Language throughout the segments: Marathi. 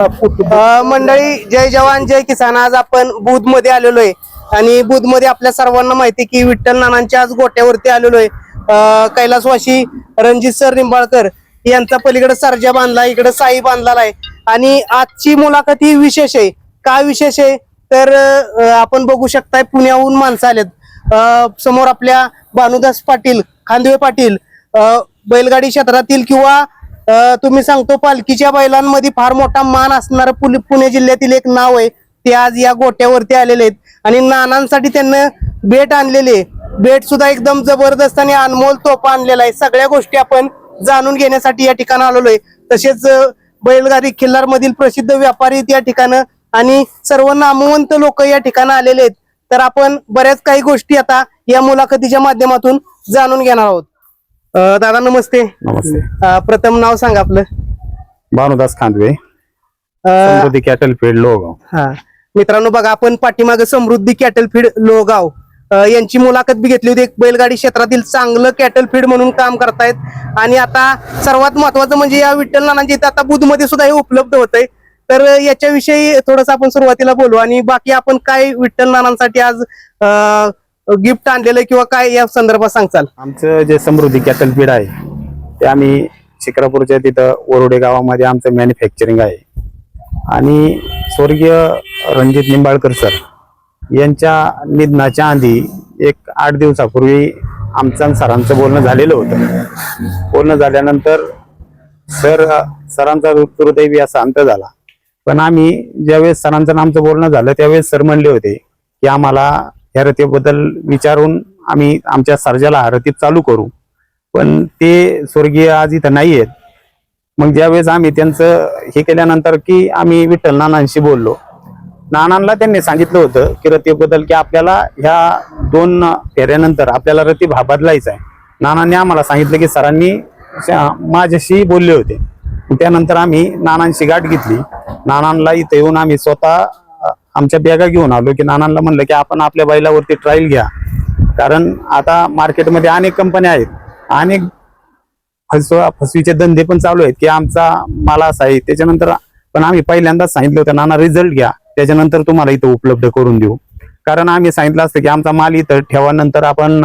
मंडळी जय जवान जय किसान. आज आपण बुधमध्ये आलेलो आहे आणि बुधमध्ये आपल्या सर्वांना माहिती आहे की विठ्ठल नानांच्या आज गोट्यावरती आलेलो आहे कैलासवाशी रणजित सर निंबाळकर यांचा पलीकडे सर्जा बांधला इकडे साई बांधलेला आहे. आणि आजची मुलाखत ही विशेष आहे. का विशेष आहे? तर आपण बघू शकताय पुण्याहून माणसं आलेत. समोर आपल्या भानुदास पाटील खांदवे पाटील बैलगाडी क्षेत्रातील किंवा तुम्ही सांगतो पालखीच्या बैलांमध्ये फार मोठा मान असणार पुल- पुणे जिल्ह्यातील एक नाव आहे. ते आज या गोट्यावरती आलेले आहेत. आणि नानांसाठी त्यांना बेट आणलेले आहे. बेट सुद्धा एकदम जबरदस्त आणि अनमोल तोफा आणलेला आहे. सगळ्या गोष्टी आपण जाणून घेण्यासाठी या ठिकाणी आलेलो आहे. तसेच बैलगाडी खिल्लार मधील प्रसिद्ध व्यापारी या ठिकाणं. आणि सर्व नामवंत लोक या ठिकाणी आलेले आहेत. तर आपण बऱ्याच काही गोष्टी आता या मुलाखतीच्या माध्यमातून जाणून घेणार आहोत. अ, दादा नमस्ते. नमस्ते. अ, प्रथम नाव सांगा आपलं. भानुदास खांदवे अ, समृद्धी कॅटल फील्ड लोगाव हा. मित्रांनो बघा आपण पाठीमागे समृद्धी कॅटल फीड लोगाव अ, यांची मुलाखत बी घेतली होती. एक बैलगाडी क्षेत्रातील चांगलं कॅटल फीड म्हणून काम करतायत. आणि आता सर्वात महत्वाचं म्हणजे या विठ्ठल नानांच्या इथं आता बुधमध्ये सुद्धा हे उपलब्ध होत आहे तर याच्याविषयी थोडस आपण सुरुवातीला बोलू. आणि बाकी आपण काय विठ्ठल नानांसाठी आज गिफ्ट आणलेलं किंवा काय या संदर्भात सांगचाल आमचं जे समृद्धी कॅटल फीड आहे ते आम्ही शिक्रापूरच्या तिथं वरोडे गावामध्ये आमचं मॅन्युफॅक्चरिंग आहे. आणि स्वर्गीय रणजित निंबाळकर सर यांच्या निधनाच्या आधी एक आठ दिवसापूर्वी आमचं आणि सरांचं बोलणं झालेलं होतं. बोलणं झाल्यानंतर सर सरांचा हृदयवी असा अंत झाला. पण आम्ही ज्यावेळेस सरांचं आणि आमचं बोलणं झालं त्यावेळेस सर म्हणले होते की आम्हाला या रतीबद्दल विचारून आम्ही आमच्या सर्जाला हा चालू करू. पण ते स्वर्गीय आज इथं नाही आहेत. मग ज्यावेळेस आम्ही त्यांचं हे केल्यानंतर की आम्ही विठ्ठल नानांशी बोललो. नानांना त्यांनी सांगितलं होतं की रतीबद्दल की आपल्याला ह्या दोन फेऱ्यानंतर आपल्याला रतीब हा बदलायचा आहे नानांनी आम्हाला सांगितलं की सरांनी माझ्याशी बोलले होते. त्यानंतर आम्ही नानांशी गाठ घेतली. नानांना इथं येऊन आम्ही स्वतः आमच्या बॅगा घेऊन आलो की नानांना म्हणलं की आपण आपल्या बैलावरती ट्रायल घ्या. कारण आता मार्केटमध्ये अनेक कंपन्या आहेत. अनेक फसवा फसवीचे धंदे पण चालू आहेत की आमचा माल असा आहे. त्याच्यानंतर पण आम्ही पहिल्यांदाच सांगितलं होतं नाना रिझल्ट घ्या. त्याच्यानंतर तुम्हाला इथं उपलब्ध करून देऊ. कारण आम्ही सांगितलं असतं की आमचा माल इथं ठेवा नंतर आपण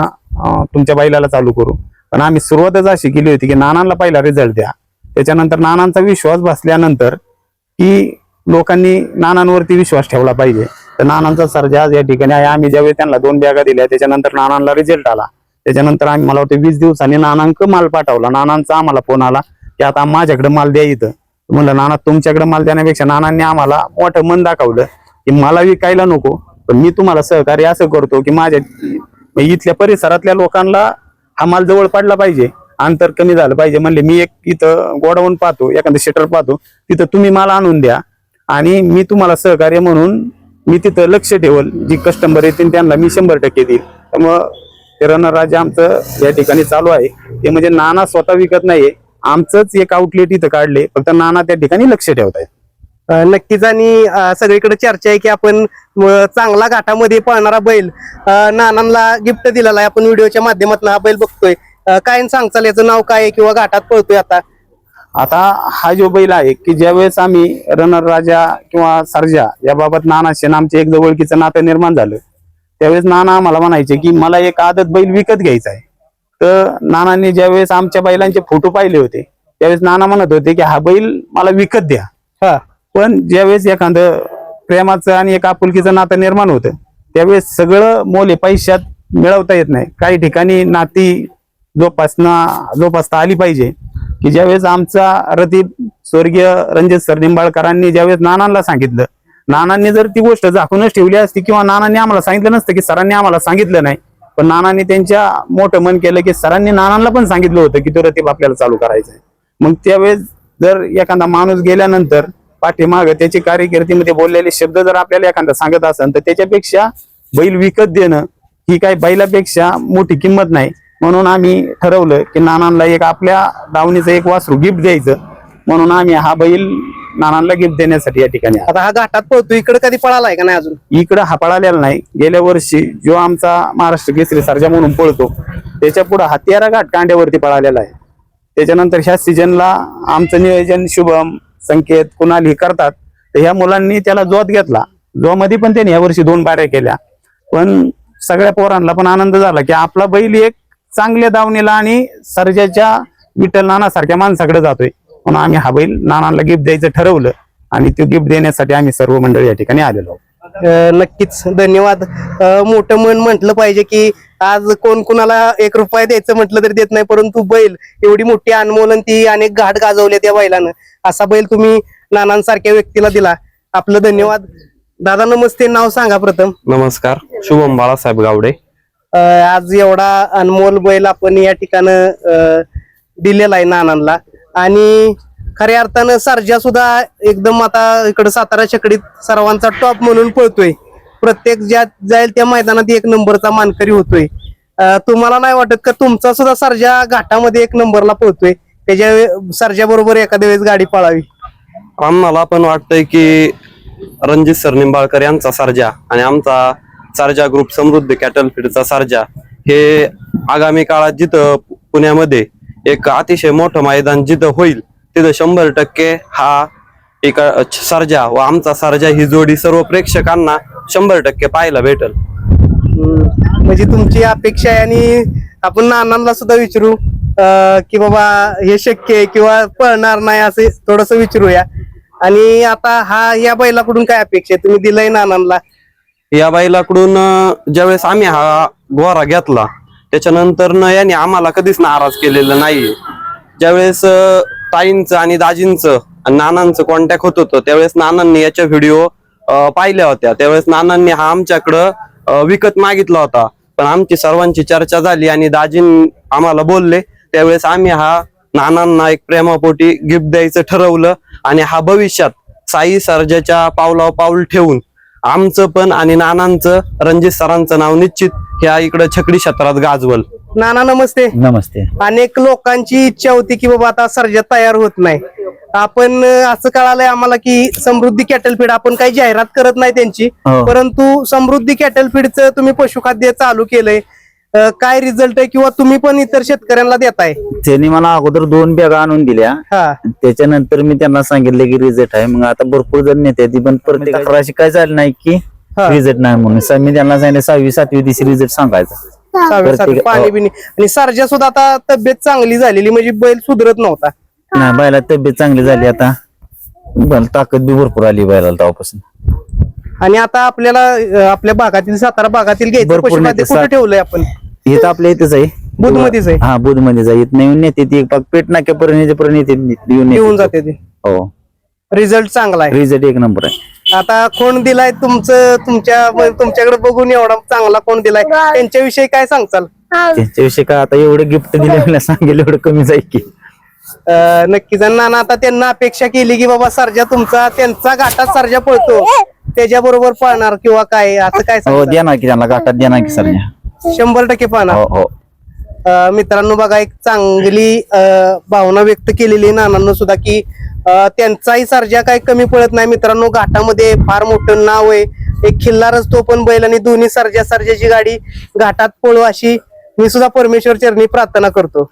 तुमच्या बैलाला चालू करू. पण आम्ही सुरुवातच अशी केली होती की नानांना पहिला रिझल्ट द्या. त्याच्यानंतर नानांचा विश्वास बसल्यानंतर की लोकांनी नानांवरती विश्वास ठेवला पाहिजे. तर नानांचा सर्जा आज या ठिकाणी आहे आम्ही ज्यावेळी त्यांना दोन बॅगा दिल्या त्याच्यानंतर नानांना रिझल्ट आला. त्याच्यानंतर आम्ही मला वाटतं वीस दिवसांनी नानांक माल पाठवला. नानांचा आम्हाला फोन आला की आता माझ्याकडे माल द्या इथं. म्हणलं नाना तुमच्याकडे माल देण्यापेक्षा नानांनी आम्हाला मोठं मन दाखवलं की मला विकायला नको. पण मी तुम्हाला सहकार्य असं करतो की माझ्या इथल्या परिसरातल्या लोकांना हा माल जवळ पडला पाहिजे. अंतर कमी झालं पाहिजे. म्हणले मी एक इथं गोडाऊन पाहतो एखादं शटर पाहतो. तिथं तुम्ही माल आणून द्या. आणि मी तुम्हाला सहकार्य म्हणून मी तिथं लक्ष ठेवल जी कस्टमर येतील त्यांना मी शंभर टक्के देईल. त्यामुळं ते रणराज आमचं या ठिकाणी चालू आहे. ते म्हणजे नाना स्वतः विकत नाहीये आमचंच एक आउटलेट इथं काढले फक्त नाना त्या ठिकाणी लक्ष ठेवत आहे नक्कीच आणि सगळीकडे चर्चा आहे की आपण चांगला घाटामध्ये पळणारा बैल नानांना गिफ्ट दिलेला आहे. आपण व्हिडिओच्या माध्यमातून हा बैल बघतोय. काय सांगचाल याचं नाव काय आहे किंवा घाटात पळतोय आता? आता हा जो बैल आहे की ज्यावेळेस आम्ही रनर राजा किंवा सर्जा याबाबत नानाशी आणि आमचे एक जवळकीचं नातं निर्माण झालं त्यावेळेस नाना आम्हाला म्हणायचे की मला एक आदत बैल विकत घ्यायचा आहे. तर नानांनी ज्यावेळेस आमच्या बैलांचे फोटो पाहिले होते त्यावेळेस नाना म्हणत होते की हा बैल मला विकत द्या. हा. पण ज्यावेळेस एखादं प्रेमाचं आणि एक आपुलकीचं नातं निर्माण होतं त्यावेळेस सगळं मोल पैशात मिळवता येत नाही. काही ठिकाणी नाती जोपासना जोपासता आली पाहिजे. की ज्यावेळेस आमचा रतीब स्वर्गीय रणजित सर निंबाळकरांनी ज्यावेळेस नानांना सांगितलं नानांनी जर ती गोष्ट झाकूनच ठेवली असती किंवा नानांनी आम्हाला सांगितलं नसतं की सरांनी आम्हाला सांगितलं नाही पण नानांनी त्यांच्या मोठं मन केलं की सरांनी नानांना पण सांगितलं होतं की तो रतीब आपल्याला चालू करायचा आहे. मग त्यावेळेस जर एखादा माणूस गेल्यानंतर पाठीमाग त्याची कार्यकिर्दीमध्ये बोललेले शब्द जर आपल्याला एखादा सांगत असेल तर त्याच्यापेक्षा बैल विकत देणं ही काही बैलापेक्षा मोठी किंमत नाही. म्हणून आम्ही ठरवलं की नानांना एक आपल्या दावणीचं एक वासरू गिफ्ट द्यायचं. म्हणून आम्ही हा बैल नानांना गिफ्ट देण्यासाठी या ठिकाणी. आता हा घाटात पळतोय. इकडे कधी पळाला आहे का नाही अजून? इकडं हा पळालेला नाही. गेल्या वर्षी जो आमचा महाराष्ट्र केसरी सर्जा म्हणून पळतो त्याच्या पुढे हा तेरा घाट कांड्यावरती पळालेला आहे. त्याच्यानंतर ह्या सीजनला आमचं नियोजन शुभम संकेत कुणाल हे करतात. तर ह्या मुलांनी त्याला जोत घेतला. जो मध्ये पण त्यांनी यावर्षी दोन बाऱ्या केल्या. पण सगळ्या पोरांना पण आनंद झाला की आपला बैल एक चांगल्या दावणीला आणि सर्जाच्या विठ्ठल नाना सारख्या माणसाकडे जातोय. म्हणून आम्ही हा बैल नानांना गिफ्ट द्यायचं ठरवलं आणि तो गिफ्ट देण्यासाठी आम्ही सर्व मंडळी या ठिकाणी आलेलो आहोत. अ, नक्कीच. धन्यवाद. मोठं मन म्हटलं पाहिजे की आज कोण कुणाला एक रुपया द्यायचं म्हटलं तरी देत नाही परंतु बैल एवढी मोठी अनमोल आणि ती अनेक घाट गाजवले त्या बैलानं. असा बैल तुम्ही नानांसारख्या व्यक्तीला दिला. आपलं धन्यवाद. दादा नमस्ते. नाव सांगा प्रथम. नमस्कार. शुभम बाळासाहेब गावडे. आज एवढा अनमोल बैल आपण या ठिकाणं दिलेला आहे नानांना. आणि खऱ्या अर्थानं सर्जा सुद्धा एकदम आता इकडं सातारा चकडीत सर्वांचा टॉप म्हणून पळतोय. प्रत्येक ज्या जाईल त्या मैदानात एक नंबरचा मानकरी होतोय. तुम्हाला नाही वाटत का तुमचा सुद्धा सर्जा घाटामध्ये एक नंबरला पळतोय? त्याच्या सर्जा बरोबर एखाद्या वेळेस गाडी पळावी. आम्हाला पण वाटतंय की रणजित सर निंबाळकर यांचा सर्जा आणि आमचा सारजा ग्रुप समृद्ध कॅटल फीडचा सारजा. हे आगामी काळात जिथं पुण्यामध्ये एक अतिशय मोठं मैदान जिथं होईल तिथं शंभर टक्के हा एक सर्जा व आमचा सर्जा ही जोडी सर्व प्रेक्षकांना शंभर टक्के पाहायला भेटल. हम्म, म्हणजे तुमची अपेक्षा आहे आणि आपण नानांना सुद्धा विचारू अं, की बाबा हे शक्य आहे किंवा पळणार नाही असे थोडस विचारूया. आणि आता हा या बैलाकडून काय अपेक्षा आहे? तुम्ही दिलंय नानांना. या बैलाकडून अं, ज्यावेळेस आम्ही हा गोरा घेतला त्याच्यानंतर न याने आम्हाला कधीच नाराज केलेलं नाही ज्यावेळेस ताईंचं आणि दाजींचं आणि नानांचं कॉन्टॅक्ट होत होतं त्यावेळेस नानांनी याच्या व्हिडिओ पाहिल्या होत्या. त्यावेळेस नानांनी हा आमच्याकडं विकत मागितला होता. पण आमची सर्वांची चर्चा झाली आणि दाजीं आम्हाला बोलले. त्यावेळेस आम्ही हा नानांना एक प्रेमापोटी गिफ्ट द्यायचं ठरवलं आणि हा भविष्यात साई सर्जाच्या पावलावर पाऊल ठेवून आमचं पण आणि नानांचं रणजित सरांचं नाव निश्चित ह्या इकडं छकडी क्षेत्रात गाजवल. नाना नमस्ते. नमस्ते. अनेक लोकांची इच्छा होती की बाबा आता सर्जा तयार होत नाही. आपण असं कळालंय आम्हाला की समृद्धी कॅटल फीड आपण काही जाहिरात करत नाही त्यांची हो. परंतु समृद्धी कॅटल फीडचं तुम्ही पशुखाद्य चालू केलंय. काय रिझल्ट आहे किंवा तुम्ही पण इतर शेतकऱ्यांना देताय? त्यांनी मला अगोदर दोन बॅगा आणून दिल्या. हा. त्याच्यानंतर मी त्यांना सांगितलं की रिझल्ट आहे. मग आता भरपूर जण नेते ती पण प्रत्येक अशी काय झालं नाही की हा. रिझल्ट नाही म्हणून. स- मी त्यांना सांगितलं सहावी सातवी दिवशी रिझल्ट सांगायचा. सहाव्या सातव्या, प्रत्येक- पाणी हो. बिणी. आणि सर्जा सुद्धा आता तब्येत चांगली झालेली म्हणजे बैल सुधरत नव्हता. नाही बैला तब्येत चांगली झाली आता. बैल ताकद बी भरपूर आली बैलाला तेव्हापासून. आणि आता आपल्याला अं, आपल्या भागातील सातारा भागातील घ्यायचं भरपूर पशुखाद्य नेते, कुठे सात- ठेवलंय आपण? हे तर आपल्या इथेच आहे. बुधमध्येच आहे? हा बुध मध्येच आहे. इथं येऊन नेते ती पाक पेट नाक्यापर्यंत येऊन येऊन जाते ते. हो. रिझल्ट चांगला आहे. रिझल्ट एक नंबर आहे. आता कोण दिलाय तुमचं तुमच्या तुमच्याकडे बघून एवढा चांगला कोण दिलाय? त्यांच्याविषयी काय सांगचाल त्यांच्याविषयी काय आता एवढं गिफ्ट दिले सांगेल एवढं कमी जाईल की. नक्कीच. नाना आता त्यांना अपेक्षा केली की बाबा सर्जा तुमचा त्यांचा गाठात सर्जा पळतो. त्याच्या बरोबर पळणार किंवा काय? असं काय हो? देणार की त्यांना गाठात देणार की सर शंभर टक्के पळणार हो हो. अं, मित्रांनो बघा एक चांगली अं, भावना व्यक्त केलेली आहे नानांनो सुद्धा की अं, त्यांचाही सर्जा काही कमी पडत नाही. मित्रांनो घाटामध्ये फार मोठं नाव आहे. एक खिल्लारच तो पण बैल आणि दोन्ही सर्जा सर्जाची गाडी घाटात पळू अशी मी सुद्धा परमेश्वर चरणी प्रार्थना करतो.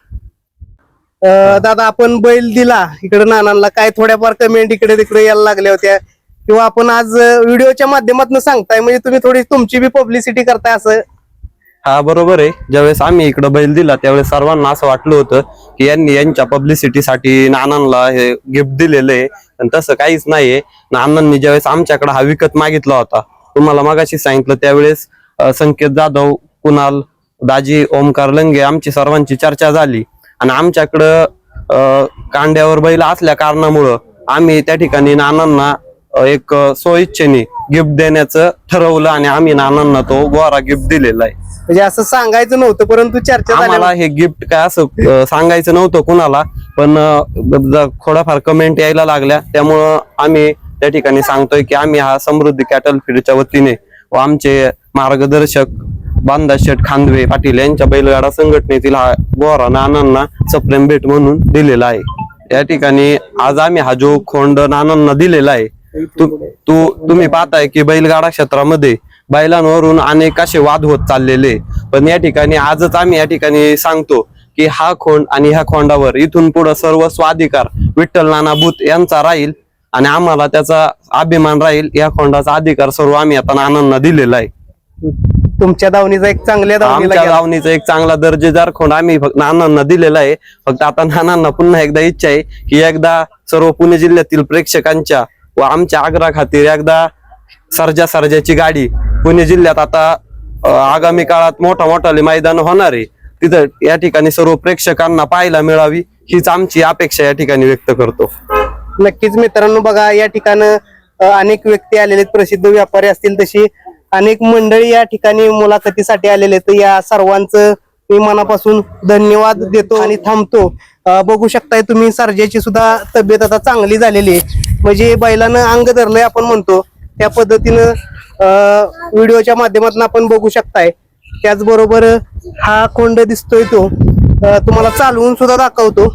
अं, दादा आपण बैल दिला. इकडे नानांना काय थोड्याफार कमेंट इकडे तिकडे यायला लागल्या होत्या. किंवा आपण आज व्हिडिओच्या माध्यमातून सांगताय म्हणजे तुम्ही थोडी तुमची बी पब्लिसिटी करताय असं हा बरोबर आहे. ज्यावेळेस आम्ही इकडं बैल दिला त्यावेळेस सर्वांना असं वाटलं होतं की यांनी यांच्या पब्लिसिटीसाठी नानांना हे गिफ्ट दिलेलं आहे. पण तसं काहीच नाहीये. नानांनी ज्यावेळेस आमच्याकडे हा विकत मागितला होता तुम्हाला मगाशी सांगितलं त्यावेळेस संकेत जाधव कुणाल दाजी ओमकार लंगे आमची सर्वांची चर्चा झाली. आणि आमच्याकडं कांड्यावर बैल असल्या कारणामुळं आम्ही त्या ठिकाणी नानांना एक सोयिच्छेने स्वइच्छेने गिफ्ट देण्याचं ठरवलं आणि आम्ही नानांना तो गोरा गिफ्ट दिलेला आहे. म्हणजे असं सांगायचं नव्हतं परंतु चर्चा आम्हाला झाल्यावर- हे गिफ्ट काय असं अं, सांगायचं नव्हतं कुणाला पण अं, ज- थोड्याफार कमेंट यायला लागल्या. त्यामुळं आम्ही त्या ठिकाणी सांगतोय की आम्ही हा समृद्धी कॅटल फीडच्या वतीने व आमचे मार्गदर्शक बांदा शेठ खांदवे पाटील यांच्या बैलगाडा संघटनेतील हा गोरा नानांना सप्रेम भेट म्हणून दिलेला आहे. या ठिकाणी आज आम्ही हा जो खोंड नानांना दिलेला आहे तू तुम्ही पाहताय की बैलगाडा क्षेत्रामध्ये बैलांवरून अनेक असे वाद होत चाललेले. पण या ठिकाणी आजच आम्ही या ठिकाणी सांगतो की हा खोंड आणि ह्या खोंडावर इथून पुढे सर्व स्वाधिकार विठ्ठल नाना भूत यांचा राहील आणि आम्हाला त्याचा अभिमान राहील. या खोंडाचा अधिकार सर्व आम्ही आता नानांना दिलेला आहे. तुमच्या दावणीचा एक चांगल्या. दावणीचा एक चांगला दर्जेदार खोंड आम्ही फक्त नानांना दिलेला आहे. फक्त आता नानांना पुन्हा एकदा इच्छा आहे की एकदा सर्व पुणे जिल्ह्यातील प्रेक्षकांच्या व आमच्या आग्रा खातीर एकदा सर्जा सर्जाची गाडी पुणे जिल्ह्यात आता आगामी काळात मोठा मोठाले मैदान होणार आहे. तिथं या ठिकाणी सर्व प्रेक्षकांना पाहायला मिळावी हीच आमची अपेक्षा या ठिकाणी व्यक्त करतो. नक्कीच मित्रांनो बघा या ठिकाण अनेक व्यक्ती आलेले आहेत प्रसिद्ध व्यापारी असतील तशी अनेक मंडळी या ठिकाणी मुलाखतीसाठी आलेले आहेत. या सर्वांचं मी मनापासून धन्यवाद देतो आणि थांबतो. बघू शकताय तुम्ही सर्जेची सुद्धा तब्येत आता चांगली झालेली आहे. म्हणजे बैलानं अंग धरलंय आपण म्हणतो. त्या पद्धतीनं व्हिडिओच्या माध्यमातून आपण बघू शकताय. त्याचबरोबर हा खोंड दिसतोय तो तुम्हाला चालवून सुद्धा दाखवतो.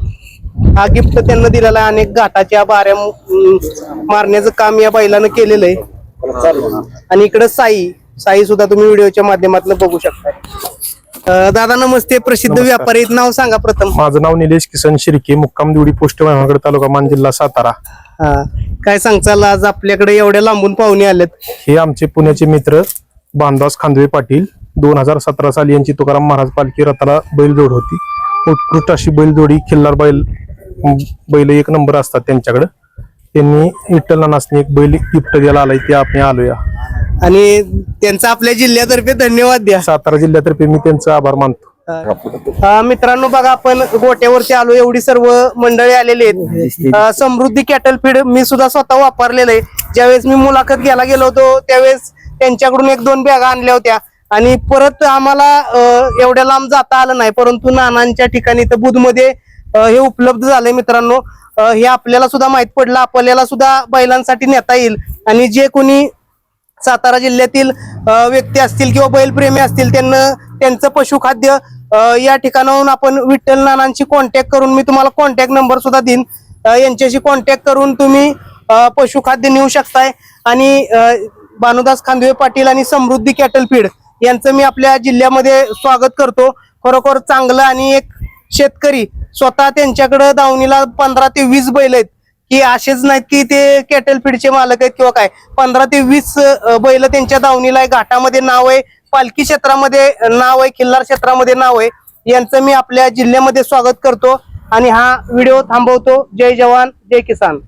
हा गिफ्ट त्यांना दिलेला. अनेक घाटाच्या बाऱ्या मारण्याचं काम या बैलानं केलेलं आहे. आणि इकडे साई साई सुद्धा तुम्ही व्हिडिओच्या माध्यमातून बघू शकता दादा नमस्ते प्रसिद्ध व्यापारी. नाव सांगा प्रथम. माझं नाव निलेश किसन शिर्के मुक्काम दिवडी पोस्ट महागड तालुका मान जिल्हा सातारा. हा. काय सांगचाल आज आपल्याकडे एवढ्या लांबून पाहुणे आलेत. हे आमचे पुण्याचे मित्र बांधास खांदवे पाटील दोन हजार सतरा साली यांची तुकाराम महाराज पालखी रथाला बैलजोड होती. उत्कृष्ट अशी बैलजोडी खिल्लार बैल बैल एक नंबर असतात त्यांच्याकडे. त्यांनी विठ्ठल नानासने एक बैल गिफ्ट द्यायला आलाय ते आपण आलोया. आणि त्यांचा आपल्या जिल्ह्यातर्फे धन्यवाद द्या. सातारा जिल्ह्यातर्फे मी त्यांचा आभार मानतो. मित्रांनो बघा आपण गोट्यावरती आलो. एवढी सर्व मंडळी आलेली आहेत. समृद्धी कॅटल फीड मी सुद्धा स्वतः वापरलेलं आहे. ज्यावेळेस मी मुलाखत घ्यायला गेलो होतो त्यावेळेस त्यांच्याकडून एक दोन बॅगा आणल्या होत्या. आणि परत आम्हाला एवढ्या लांब जाता आलं नाही परंतु नानांच्या ठिकाणी तर बुधमध्ये हे उपलब्ध झालंय मित्रांनो. हे आपल्याला सुद्धा माहीत पडलं. आपल्याला सुद्धा बैलांसाठी नेता येईल. आणि जे कोणी सातारा जिल्ह्यातील व्यक्ती असतील किंवा बैलप्रेमी असतील त्यांना त्यांचं पशुखाद्य या ठिकाणाहून आपण विठ्ठल नानांशी कॉन्टॅक्ट करून मी तुम्हाला कॉन्टॅक्ट नंबर सुद्धा देईन. यांच्याशी कॉन्टॅक्ट करून तुम्ही पशुखाद्य नेऊ शकताय. आणि भानुदास खांदवे पाटील आणि समृद्धी कॅटल फीड यांचं मी आपल्या जिल्ह्यामध्ये स्वागत करतो. खरोखर चांगलं आणि एक शेतकरी स्वतः त्यांच्याकडे दावणीला पंधरा ते वीस बैल आहेत. की असेच नाहीत की ते कॅटल फीडचे मालक आहेत किंवा काय. पंधरा ते वीस बैल त्यांच्या दावणीला आहे. घाटामध्ये नाव आहे. पालखी क्षेत्रामध्ये नाव आहे खिल्लार क्षेत्रामध्ये नाव आहे. यांचं मी आपल्या जिल्ह्यामध्ये स्वागत करतो आणि हा व्हिडिओ थांबवतो. जय जवान जय किसान.